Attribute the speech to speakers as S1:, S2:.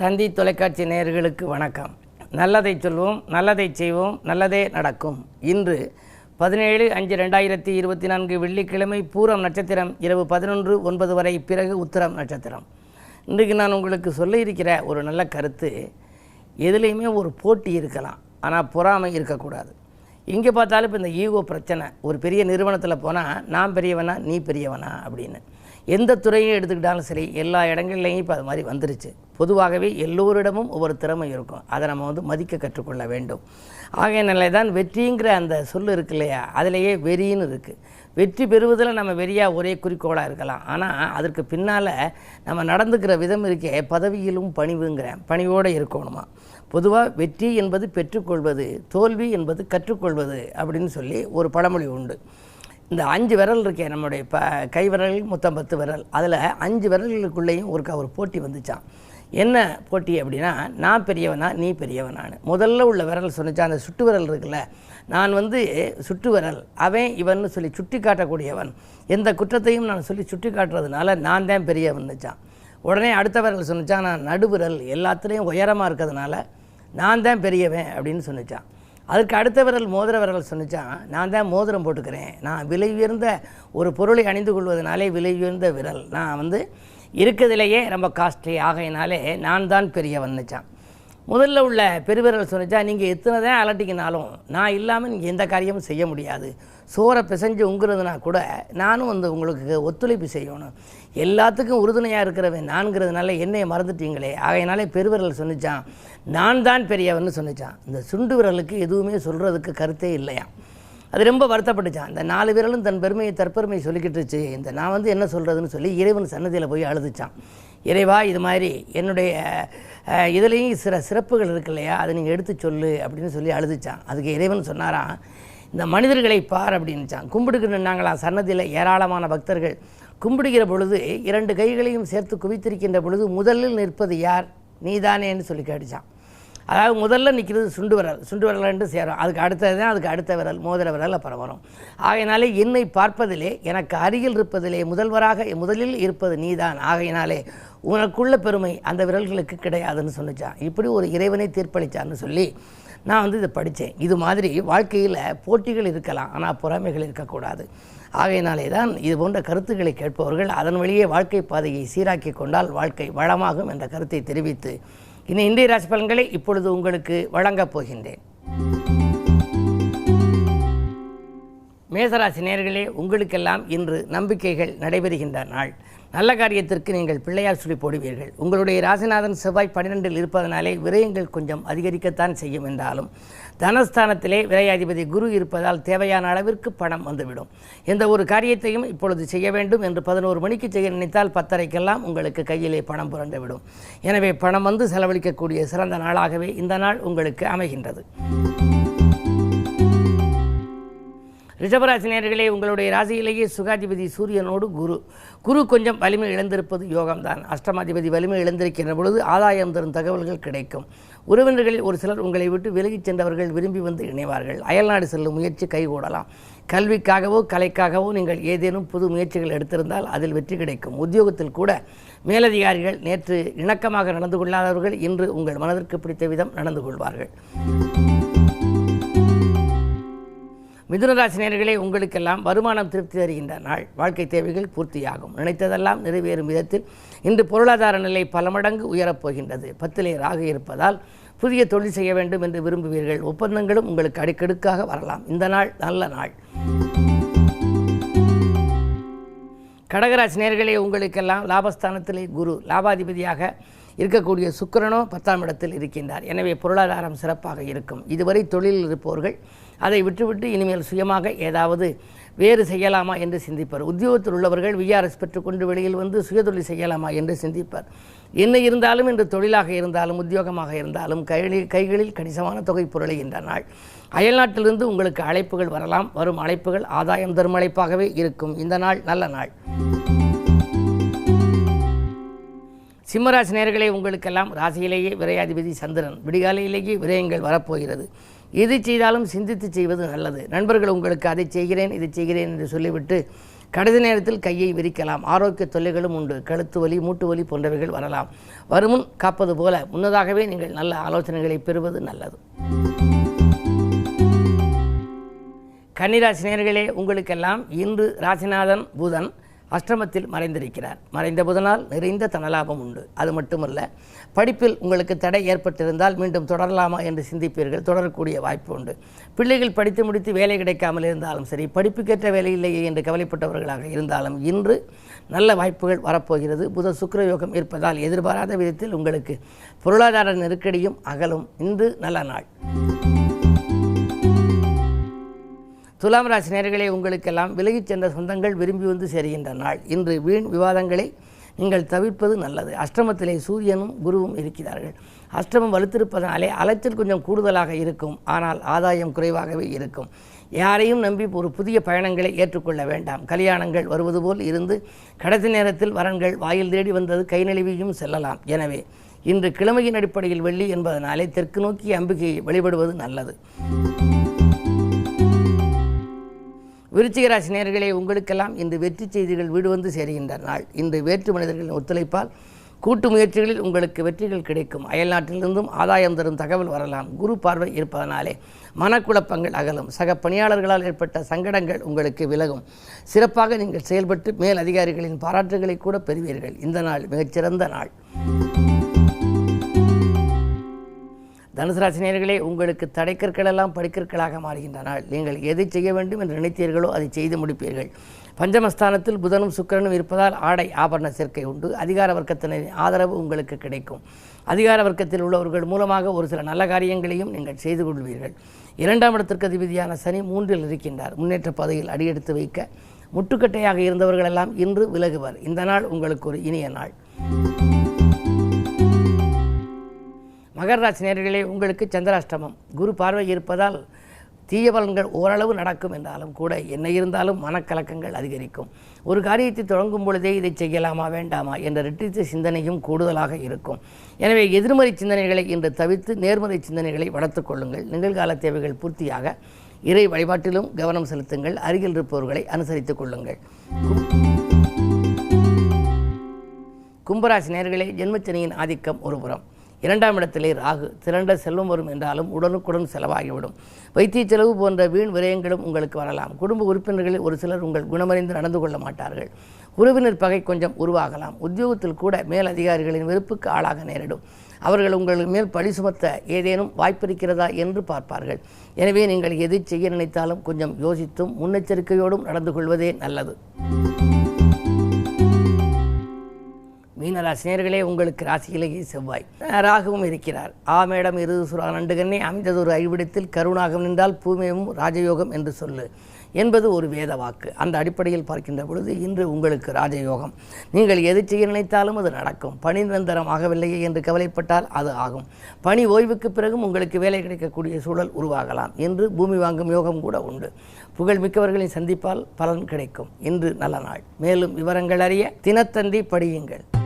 S1: தந்தி தொலைக்காட்சி நேயர்களுக்கு வணக்கம். நல்லதை சொல்வோம் நல்லதை செய்வோம் நல்லதே நடக்கும். இன்று பதினேழு அஞ்சு ரெண்டாயிரத்தி இருபத்தி நான்கு வெள்ளிக்கிழமை பூரம் நட்சத்திரம் இரவு பதினொன்று ஒன்பது வரை பிறகு உத்தரம் நட்சத்திரம். இன்றைக்கு நான் உங்களுக்கு சொல்ல இருக்கிற ஒரு நல்ல கருத்து எதுலேயுமே ஒரு போட்டி இருக்கலாம் ஆனால் பொறாமை இருக்கக்கூடாது. எங்கே பார்த்தாலும் இப்போ இந்த ஈகோ பிரச்சனை ஒரு பெரிய நிறுவனத்தில் போனால் நான் பெரியவனா நீ பெரியவனா அப்படின்னு. எந்த துறையும் எடுத்துக்கிட்டாலும் சரி எல்லா இடங்கள்லையும் இப்போ அது மாதிரி வந்துருச்சு. பொதுவாகவே எல்லோரிடமும் ஒவ்வொரு திறமை இருக்கும். அதை நம்ம வந்து மதிக்க கற்றுக்கொள்ள வேண்டும். ஆகையினாலே தான் வெற்றிங்கிற அந்த சொல் இருக்கு இல்லையா? அதிலேயே வெறின்னு இருக்குது வெற்றி பெறுவதில் நம்ம வெறியாக ஒரே குறிக்கோளாக இருக்கலாம். ஆனால் அதற்கு பின்னால் நம்ம நடந்துக்கிற விதம் இருக்கே பதவியிலும் பணிவுங்கிறேன் பணிவோடு இருக்கணுமா? பொதுவாக வெற்றி என்பது பெற்றுக்கொள்வது தோல்வி என்பது கற்றுக்கொள்வது அப்படின்னு சொல்லி ஒரு பழமொழி உண்டு. இந்த அஞ்சு விரல் இருக்கே நம்முடைய ப கை விரல் மொத்தம் பத்து விரல். அதில் அஞ்சு விரல்களுக்குள்ளேயும் ஒரு ஒரு போட்டி வந்துச்சான் என்ன போட்டி அப்படின்னா நான் பெரியவனா நீ பெரியவனான்னு. முதல்ல உள்ள விரல் சொன்னிச்சான் அந்த சுட்டு விரல் இருக்குல்ல நான் வந்து சுட்டு விரல் அவன் இவன்னு சொல்லி சுட்டி காட்டக்கூடியவன். எந்த குற்றத்தையும் நான் சொல்லி சுட்டி காட்டுறதுனால நான் தான் பெரியவன்னுச்சான் உடனே அடுத்த விரல் சொன்னிச்சான் நான் நடுவிரல் எல்லாத்துலேயும் உயரமாக இருக்கிறதுனால நான் தான் பெரியவன் அப்படின்னு சொன்னிச்சான் அதுக்கு அடுத்த விரல் மோதிர விரல் சொன்னிச்சான் நான் தான் மோதிரம் போட்டுக்கிறேன். நான் விலை உயர்ந்த ஒரு பொருளை அணிந்து கொள்வதனாலே விலை உயர்ந்த விரல். நான் வந்து இருக்கிறதுலையே ரொம்ப காஸ்ட்லி. ஆகையினாலே நான் தான் பெரியவன்னுச்சான் முதல்ல உள்ள பெருவிரல் சொன்னிச்சா? நீங்கள் எத்தனை தான் அலட்டிக்கினாலும் நான் இல்லாமல் நீங்கள் எந்த காரியமும் செய்ய முடியாது. சோறை பிசைஞ்சு உங்குறதுனா கூட நானும் வந்து உங்களுக்கு ஒத்துழைப்பு செய்யணும். எல்லாத்துக்கும் உறுதுணையாக இருக்கிறவன் நான்கிறதுனால என்னையை மறந்துட்டீங்களே. ஆகையினாலே பெருவிரல் சொன்னிச்சான். நான் தான் பெரியவன் சொன்னிச்சான். இந்த சுண்டு விரலுக்கு எதுவுமே சொல்கிறதுக்கு கருத்தே இல்லையா? அது ரொம்ப வருத்தப்பட்டுச்சான். இந்த நாலு விரலும் தன் பெருமையை தற்பெருமையை சொல்லிக்கிட்டுச்சு இந்த நான் வந்து என்ன சொல்கிறதுன்னு சொல்லி இறைவன் சன்னதியில் போய் அழுதுச்சான். இறைவா இது மாதிரி என்னுடைய இதுலேயும் சில சிறப்புகள் இருக்கு இல்லையா? அதை நீங்கள் எடுத்து சொல்லு அப்படின்னு சொல்லி அழுதுச்சான். அதுக்கு இறைவன் சொன்னாராம் இந்த மனிதர்களை பார் அப்படின்னுச்சான் கும்பிடுக்கு நின்றாங்களாம் சன்னதியில் ஏராளமான பக்தர்கள். கும்பிடுகிற பொழுது இரண்டு கைகளையும் சேர்த்து குவித்திருக்கின்ற பொழுது முதலில் நிற்பது யார்? நீதானேன்னு சொல்லி கேட்டுச்சான். அதாவது முதல்ல நிற்கிறது சுண்டு விரல். சுண்டு விரல்ன்ட்டு ரெண்டு சேரும். அதுக்கு அடுத்தது தான் அதுக்கு அடுத்த விரல் மோதிர விரல் அப்புறம் வரும். ஆகையினாலே என்னை பார்ப்பதிலே எனக்கு அருகில் இருப்பதிலே முதல்வராக முதலில் இருப்பது நீதான். ஆகையினாலே உனக்குள்ள பெருமை அந்த விரல்களுக்கு கிடையாதுன்னு சொன்னிச்சான் இப்படி ஒரு இறைவனை தீர்ப்பளித்தான்னு சொல்லி நான் வந்து இதை படித்தேன் இது மாதிரி வாழ்க்கையில் போட்டிகள் இருக்கலாம் ஆனால் பொறாமைகள் இருக்கக்கூடாது. ஆகையினாலே தான் இது போன்ற கருத்துக்களை கேட்பவர்கள் அதன் வழியே வாழ்க்கை பாதையை சீராக்கி கொண்டால் வாழ்க்கை வளமாகும் என்ற கருத்தை தெரிவித்து இனி இந்திய ராசி பலன்களை இப்பொழுது உங்களுக்கு வழங்கப் போகின்றேன். மேசராசி நேர்களே உங்களுக்கெல்லாம் இன்று நம்பிக்கைகள் நடைபெறுகின்ற நாள். நல்ல காரியத்திற்கு நீங்கள் பிள்ளையார் சுழி போடுவீர்கள். உங்களுடைய ராசிநாதன் செவ்வாய் பன்னிரெண்டில் இருப்பதனாலே விரயங்கள் கொஞ்சம் அதிகரிக்கத்தான் செய்யும் என்றாலும் தனஸ்தானத்திலே விரையாதிபதி குரு இருப்பதால் தேவையான அளவிற்கு பணம் வந்துவிடும். எந்த ஒரு காரியத்தையும் இப்பொழுது செய்ய வேண்டும் என்று பதினோரு மணிக்கு செய்ய நினைத்தால் பத்தரைக்கெல்லாம் உங்களுக்கு கையிலே பணம் புரண்டுவிடும். எனவே பணம் வந்து செலவழிக்கக்கூடிய சிறந்த நாளாகவே இந்த நாள் உங்களுக்கு அமைகின்றது. ரிஷபராசினியர்களே உங்களுடைய ராசியிலேயே சுகாதிபதி சூரியனோடு குரு. குரு கொஞ்சம் வலிமை இழந்திருப்பது யோகம்தான். அஷ்டமாதிபதி வலிமை இழந்திருக்கின்ற பொழுது ஆதாயம் தரும் தகவல்கள் கிடைக்கும். உறவினர்களில் ஒரு சிலர் உங்களை விட்டு விலகிச் சென்றவர்கள் விரும்பி வந்து இணைவார்கள். அயல்நாடு செல்லும் முயற்சி கைகூடலாம். கல்விக்காகவோ கலைக்காகவோ நீங்கள் ஏதேனும் புது முயற்சிகள் எடுத்திருந்தால் அதில் வெற்றி கிடைக்கும். உத்தியோகத்தில் கூட மேலதிகாரிகள் நேற்று இணக்கமாக நடந்து கொள்ளாதவர்கள் இன்று உங்கள் மனதிற்கு பிடித்த விதம் நடந்து கொள்வார்கள். மிதுனராசினியர்களே உங்களுக்கெல்லாம் வருமானம் திருப்தி தருகின்ற நாள். வாழ்க்கை தேவைகள் பூர்த்தியாகும். நினைத்ததெல்லாம் நிறைவேறும் விதத்தில் இன்று பொருளாதார நிலை பல மடங்கு உயரப்போகின்றது. பத்திலே ராக இருப்பதால் புதிய தொழில் செய்ய வேண்டும் என்று விரும்புவீர்கள். ஒப்பந்தங்களும் உங்களுக்கு அடுக்கடுக்காக வரலாம். இந்த நாள் நல்ல நாள். கடகராசி நேர்களே உங்களுக்கெல்லாம் லாபஸ்தானத்திலே குரு. லாபாதிபதியாக இருக்கக்கூடிய சுக்கரனோ பத்தாம் இடத்தில் இருக்கின்றார். எனவே பொருளாதாரம் சிறப்பாக இருக்கும். இதுவரை தொழிலில் இருப்பவர்கள் அதை விட்டுவிட்டு இனிமேல் சுயமாக ஏதாவது வேறு செய்யலாமா என்று சிந்திப்பார். உத்தியோகத்தில் உள்ளவர்கள் விஆர்எஸ் பெற்றுக்கொண்டு வெளியில் வந்து சுயதொழில் செய்யலாமா என்று சிந்திப்பார். என்ன இருந்தாலும் இன்று தொழிலாக இருந்தாலும் உத்தியோகமாக இருந்தாலும் கைகளில் கைகளில் கணிசமான தொகை புரளுகின்ற நாள் அயல்நாட்டிலிருந்து உங்களுக்கு அழைப்புகள் வரலாம். வரும் அழைப்புகள் ஆதாயம் தரும் அழைப்பாகவே இருக்கும். இந்த நாள் நல்ல நாள். சிம்மராசி நேர்களை உங்களுக்கெல்லாம் ராசியிலேயே விரையாதிபதி சந்திரன். விடிகாலையிலேயே விரயங்கள் வரப்போகிறது. எது செய்தாலும் சிந்தித்து செய்வது நல்லது. நண்பர்கள் உங்களுக்கு அதை செய்கிறேன் இதை செய்கிறேன் என்று சொல்லிவிட்டு கடைசி நேரத்தில் கையை விரிக்கலாம். ஆரோக்கிய தொல்லைகளும் உண்டு. கழுத்து வலி மூட்டு வலி போன்றவைகள் வரலாம். வருமுன் காப்பது போல முன்னதாகவே நீங்கள் நல்ல ஆலோசனைகளை பெறுவது நல்லது. கன்னிராசிநேயர்களே உங்களுக்கெல்லாம் இன்று ராசிநாதன் புதன். அஷ்டமத்தில் மறைந்திருக்கிறார். மறைந்த புதனால் நிறைந்த தனலாபம் உண்டு. அது மட்டுமல்ல படிப்பில் உங்களுக்கு தடை ஏற்பட்டிருந்தால் மீண்டும் தொடரலாமா என்று சிந்திப்பீர்கள். தொடரக்கூடிய வாய்ப்பு உண்டு. பிள்ளைகள் படித்து முடித்து வேலை கிடைக்காமல் இருந்தாலும் சரி படிப்புக்கேற்ற வேலை இல்லையே என்று கவலைப்பட்டவர்களாக இருந்தாலும் இன்று நல்ல வாய்ப்புகள் வரப்போகிறது. புத சுக்கிர யோகம் இருப்பதால் எதிர்பாராத விதத்தில் உங்களுக்கு பொருளாதார நெருக்கடியும் அகலும். இன்று நல்ல நாள். துலாம் ராசி நேர்களை உங்களுக்கெல்லாம் விலகிச் சென்ற சொந்தங்கள் விரும்பி வந்து சேருகின்ற நாள். இன்று வீண் விவாதங்களை நீங்கள் தவிர்ப்பது நல்லது. அஷ்டமத்திலே சூரியனும் குருவும் இருக்கிறார்கள். அஷ்டமம் வலுத்திருப்பதனாலே அலைச்சல் கொஞ்சம் கூடுதலாக இருக்கும். ஆனால் ஆதாயம் குறைவாகவே இருக்கும். யாரையும் நம்பி ஒரு புதிய பயணங்களை ஏற்றுக்கொள்ள வேண்டாம். கல்யாணங்கள் வருவது போல் இருந்து கடைசி நேரத்தில் வரன்கள் வாயில் தேடி வந்தது கை நழுவியும் செல்லலாம். எனவே இன்று கிழமையின் அடிப்படையில் வெள்ளி என்பதனாலே தெற்கு நோக்கி அம்பிகையை வழிபடுவது நல்லது. விருச்சிகராசி நேர்களே உங்களுக்கெல்லாம் இன்று வெற்றி செய்திகள் வீடு வந்து சேருகின்ற நாள். இன்று வேற்று மனிதர்களின் ஒத்துழைப்பால் கூட்டு முயற்சிகளில் உங்களுக்கு வெற்றிகள் கிடைக்கும். அயல்நாட்டிலிருந்தும் ஆதாயம் தரும் தகவல் வரலாம். குரு பார்வை இருப்பதனாலே மனக்குழப்பங்கள் அகலும். சக பணியாளர்களால் ஏற்பட்ட சங்கடங்கள் உங்களுக்கு விலகும். சிறப்பாக நீங்கள் செயல்பட்டு மேல் அதிகாரிகளின் பாராட்டுகளை கூட பெறுவீர்கள். இந்த நாள் மிகச்சிறந்த நாள். தனுசு ராசி உங்களுக்கு தடைக்கற்களெல்லாம் படிக்கற்களாக மாறுகின்ற நீங்கள் எதை செய்ய வேண்டும் என்று நினைத்தீர்களோ அதை செய்து முடிப்பீர்கள். பஞ்சமஸ்தானத்தில் புதனும் சுக்கரனும் இருப்பதால் ஆடை ஆபரண சேர்க்கை உண்டு. அதிகார வர்க்கத்தினரின் ஆதரவு உங்களுக்கு கிடைக்கும். அதிகார வர்க்கத்தில் உள்ளவர்கள் மூலமாக ஒரு சில நல்ல காரியங்களையும் நீங்கள் செய்து கொள்வீர்கள். இரண்டாம் இடத்திற்கு அதிபதியான சனி மூன்றில் இருக்கின்றார். முன்னேற்ற பாதையில் அடியெடுத்து வைக்க முட்டுக்கட்டையாக இருந்தவர்களெல்லாம் இன்று விலகுவர். இந்த நாள் உங்களுக்கு ஒரு இனிய நாள். மகராசி நேர்களே உங்களுக்கு சந்திராஷ்டமம். குரு பார்வை இருப்பதால் தீய பலன்கள் ஓரளவு நடக்கும் என்றாலும் கூட என்ன இருந்தாலும் மனக்கலக்கங்கள் அதிகரிக்கும். ஒரு காரியத்தை தொடங்கும் பொழுதே இதை செய்யலாமா வேண்டாமா என்ற ரெட்டித்த சிந்தனையும் கூடுதலாக இருக்கும். எனவே எதிர்மறை சிந்தனைகளை இன்று தவிர்த்து நேர்மறை சிந்தனைகளை வளர்த்துக்கொள்ளுங்கள் நிகழ்கால தேவைகள் பூர்த்தியாக இறை வழிபாட்டிலும் கவனம் செலுத்துங்கள். அருகில் இருப்பவர்களை அனுசரித்துக் கொள்ளுங்கள். கும்பராசி நேர்களே ஜென்மச்சனியின் ஆதிக்கம் ஒருபுறம் இரண்டாம் இடத்திலே ராகு. திரண்ட செல்வம் வரும் என்றாலும் உடனுக்குடன் செலவாகிவிடும். வைத்திய செலவு போன்ற வீண் விரயங்களும் உங்களுக்கு வரலாம். குடும்ப உறுப்பினர்களில் ஒரு சிலர் உங்கள் குணமறிந்து நடந்து கொள்ள மாட்டார்கள். உறவினர் பகை கொஞ்சம் உருவாகலாம். உத்தியோகத்தில் கூட மேல் அதிகாரிகளின் வெறுப்புக்கு ஆளாக நேரிடும். அவர்கள் உங்கள் மேல் பழி சுமத்த ஏதேனும் வாய்ப்பிருக்கிறதா என்று பார்ப்பார்கள். எனவே நீங்கள் எது செய்ய நினைத்தாலும் கொஞ்சம் யோசித்தும் முன்னெச்சரிக்கையோடும் நடந்து கொள்வதே நல்லது. மீனராசினியர்களே உங்களுக்கு ராசியிலேயே செவ்வாய். ராகவும் இருக்கிறார். ஆ மேடம் இரு சுரா நண்டுகண்ணே அமைந்ததொரு ஐவிடத்தில் கருணாகம் நின்றால் பூமியமும் ராஜயோகம் என்று சொல்லு என்பது ஒரு வேத வாக்கு. அந்த அடிப்படையில் பார்க்கின்ற பொழுது இன்று உங்களுக்கு ராஜயோகம். நீங்கள் எது செய்ய நினைத்தாலும் அது நடக்கும். பணி நிரந்தரம் ஆகவில்லையே என்று கவலைப்பட்டால் அது ஆகும். பணி ஓய்வுக்கு பிறகும் உங்களுக்கு வேலை கிடைக்கக்கூடிய சூழல் உருவாகலாம். என்று பூமி வாங்கும் யோகம் கூட உண்டு. புகழ் மிக்கவர்களின் சந்திப்பால் பலன் கிடைக்கும். இன்று நல்ல நாள். மேலும் விவரங்கள் அறிய தினத்தந்தி படியுங்கள்.